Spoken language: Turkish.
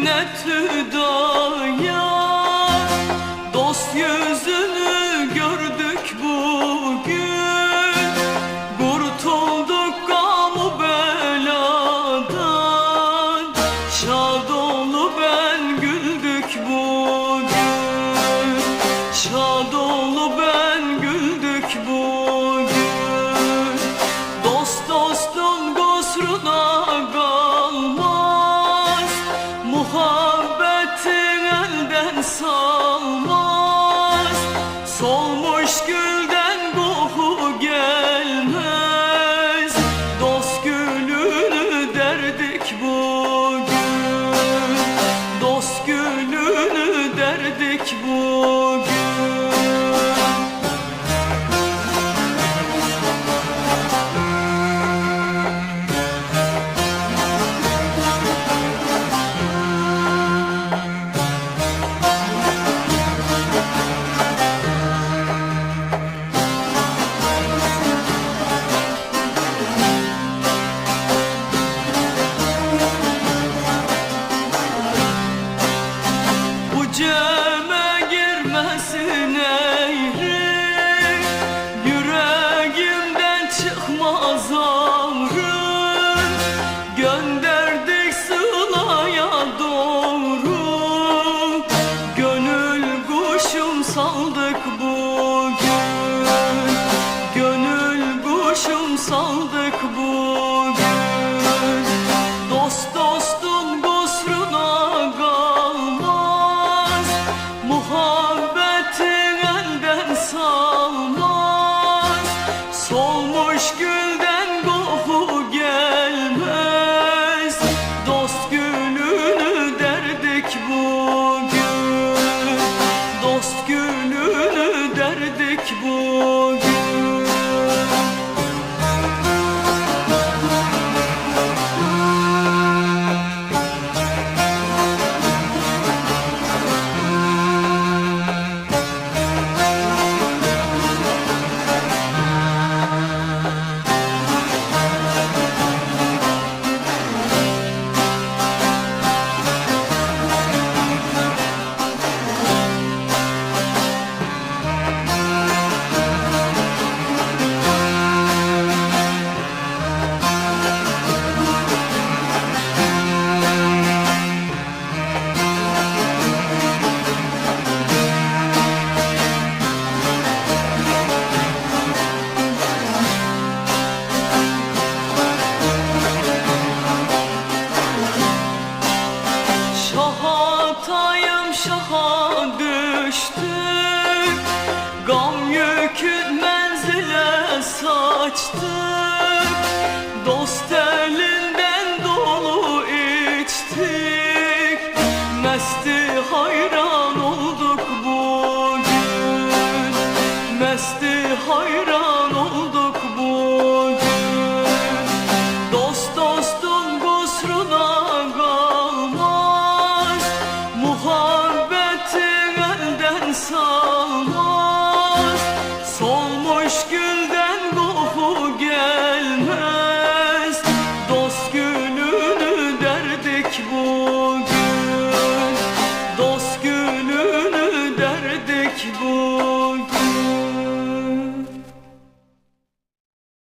minnet Dost yüzünü gördük bugün. Kurtulduk gamu beladan. Şad oldu ben güldük bugün. Şad oldu ben güldük bugün. Dost dostun gusruna gal Dost gülden gelmez. Dost derdik bugün. Dost derdik saldık bu. Hatayım şaha düştü. aşkı